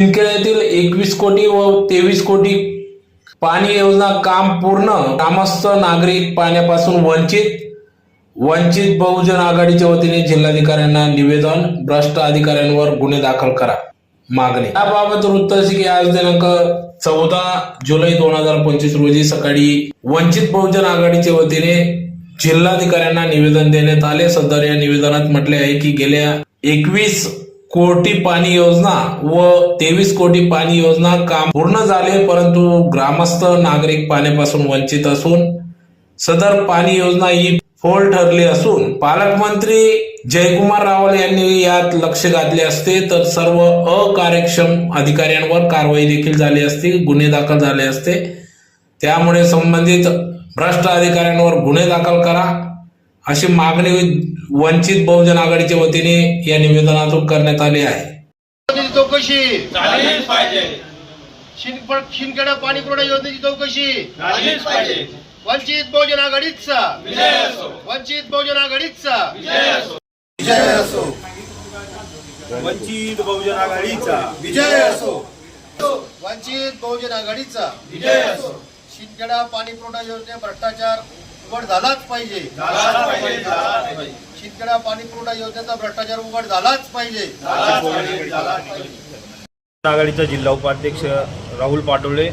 शिंदखेड्यातील एकवीस कोटी व तेवीस कोटी पाणी योजना काम पूर्ण ग्रामस्थ नागरिक पाण्यापासून वंचित वंचित बहुजन आघाडीच्या वतीने जिल्हाधिकाऱ्यांना निवेदन भ्रष्ट अधिकाऱ्यांवर गुन्हे दाखल करा. मागणी. याबाबत वृत्त असे की आज दिनांक चौदा जुलै दोन हजार पंचवीस रोजी सकाळी वंचित बहुजन आघाडीच्या वतीने जिल्हाधिकाऱ्यांना निवेदन देण्यात आले. सदर या निवेदनात म्हटले आहे की गेल्या एकवीस कोटी पाणी योजना व तेवीस कोटी पाणी योजना काम पूर्ण झाले परंतु ग्रामस्थ नागरिक पाण्यापासून वंचित असून सदर पाणी योजना ही फोल ठरली असून पालकमंत्री जयकुमार रावल यांनी यात लक्ष घातले असते तर सर्व अकार्यक्षम अधिकाऱ्यांवर कारवाई देखील झाली असती गुन्हे दाखल झाले असते. त्यामुळे संबंधित भ्रष्ट अधिकाऱ्यांवर गुन्हे दाखल करा. अशी मागणी वंचित बहुजन आघाडीच्या वतीने या निवेदनातून करण्यात आली आहे. चौकशी. शिंदखेडा पाणी पुरवठा योजनेची चौकशी. वंचित बहुजन आघाडीचा विजय असो. वंचित बहुजन आघाडीचा विजय असो. विजय असो. वंचित बहुजन आघाडीचा विजय असो. वंचित बहुजन आघाडीचा विजय असो. शिंदखेडा पाणी पुरवठा योजने भ्रष्टाचार उघड झालाच पाहिजे. झालाच पाहिजे झालाच पाहिजे. शिंदखेडा पाणी पुरवठा योजनेचा भ्रष्टाचार उघड झालाच पाहिजे. झालाच आघाडीचा जिल्हा उपाध्यक्ष राहुल पाटोळे.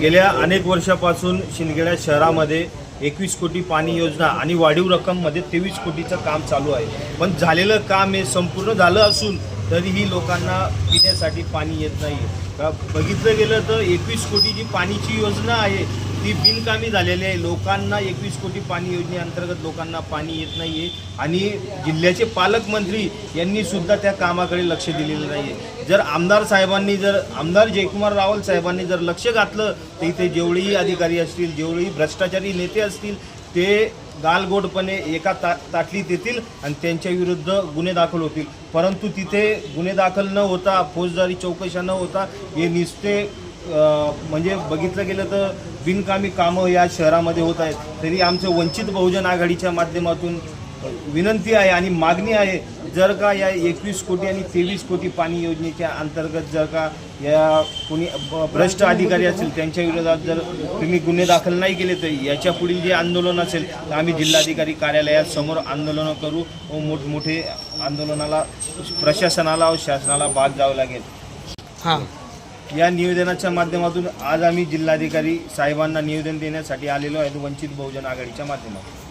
गेल्या अनेक वर्षापासून शिंदखेडा शहरामध्ये एकवीस कोटी पाणी योजना आणि वाढीव रक्कममध्ये तेवीस कोटीचं काम चालू आहे. पण झालेलं काम हे संपूर्ण झालं असून तरीही लोकांना पिण्यासाठी पाणी येत नाही का बघितलं गेलं तर एकवीस कोटी जी पाणीची योजना आहे ती बिनकामी झालेली आहे. लोकांना एकवीस कोटी पाणी योजनेअंतर्गत लोकांना पाणी येत नाही आहे आणि जिल्ह्याचे पालकमंत्री यांनी सुद्धा त्या कामाकडे लक्ष दिलेलं नाही आहे जर आमदार साहेबांनी जर आमदार जयकुमार रावल साहेबांनी जर लक्ष घातलं तर इथे जेवढेही अधिकारी असतील जेवढेही भ्रष्टाचारी नेते असतील ते गालगोडपणे एका ता ताटलीत येतील आणि त्यांच्या विरुद्ध गुन्हे दाखल होतील. परंतु तिथे गुन्हे दाखल न होता फौजदारी चौकशा न होता हे निसते म्हणजे बघितलं गेलं तर बिनकामी कामं या शहरामध्ये होत आहेत. तरी आमचं वंचित बहुजन आघाडीच्या माध्यमातून विनंती आहे आणि मागणी आहे जर का या एकवीस कोटी आणि तेवीस कोटी पाणी योजनेच्या अंतर्गत जर का या कोणी भ्रष्ट अधिकारी असतील त्यांच्या विरोधात जर तुम्ही गुन्हे दाखल नाही केले तर याच्या पुढील जे आंदोलन असेल तर आम्ही जिल्हाधिकारी कार्यालयात समोर आंदोलनं करू व मोठमोठे आंदोलनाला प्रशासनाला व शासनाला भाग जावं लागेल. हा. या निवेदनाच्या माध्यमातून आज आम्ही जिल्हाधिकारी साहेबांना निवेदन देण्यासाठी आलेलो आहे वंचित बहुजन आघाडीच्या माध्यमातून.